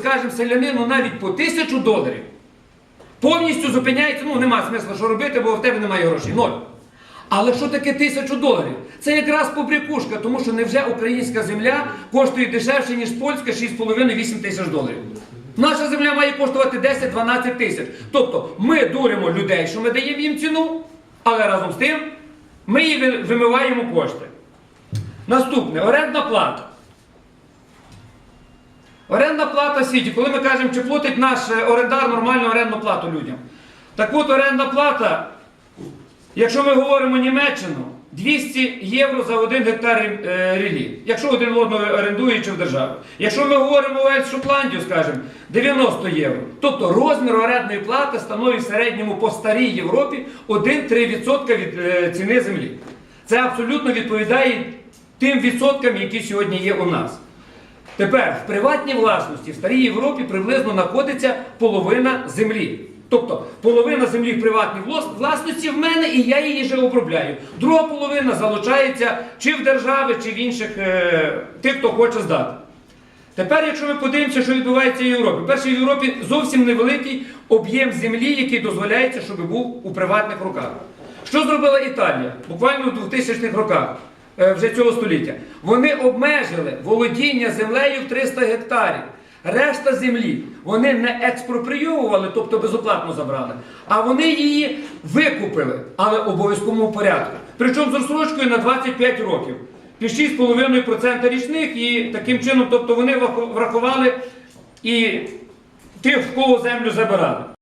скажімо, селянину навіть по тисячу доларів, повністю зупиняється, ну нема смисла що робити, бо в тебе немає грошей. Ноль. Але що таке тисячу доларів? Це якраз побрякушка, тому що невже українська земля коштує дешевше, ніж польська 6,5-8 тисяч доларів. Наша земля має коштувати 10-12 тисяч. Тобто ми дуримо людей, що ми даємо їм ціну, але разом з тим ми ви- вимиваємо кошти. Наступне орендна плата. Орендна плата світі, коли ми кажемо, чи платить наш е, орендар нормальну орендну плату людям. Так от орендна плата, якщо ми говоримо Німеччину, 200 євро за один гектар е, рілі, якщо один одного орендує чи в державі. Якщо ми говоримо Уельс Шотландію, скажімо, 90 євро. Тобто розмір орендної плати становить в середньому по старій Європі 1-3% від е, ціни землі. Це абсолютно відповідає тим відсоткам, які сьогодні є у нас. Тепер в приватній власності в старій Європі приблизно знаходиться половина землі. Тобто половина землі в приватній власності в мене і я її вже обробляю. Друга половина залучається чи в держави, чи в інших е, тих, хто хоче здати. Тепер, якщо ми подивимося, що відбувається в Європі. Перше, в Європі зовсім невеликий об'єм землі, який дозволяється, щоб був у приватних руках. Що зробила Італія? Буквально в 2000-х роках вже цього століття. Вони обмежили володіння землею в 300 гектарів. Решта землі вони не експроприйовували, тобто безоплатно забрали, а вони її викупили, але обов'язковому порядку. Причому з розсрочкою на 25 років. Під 6,5% річних і таким чином, тобто вони врахували і тих, в кого землю забирали.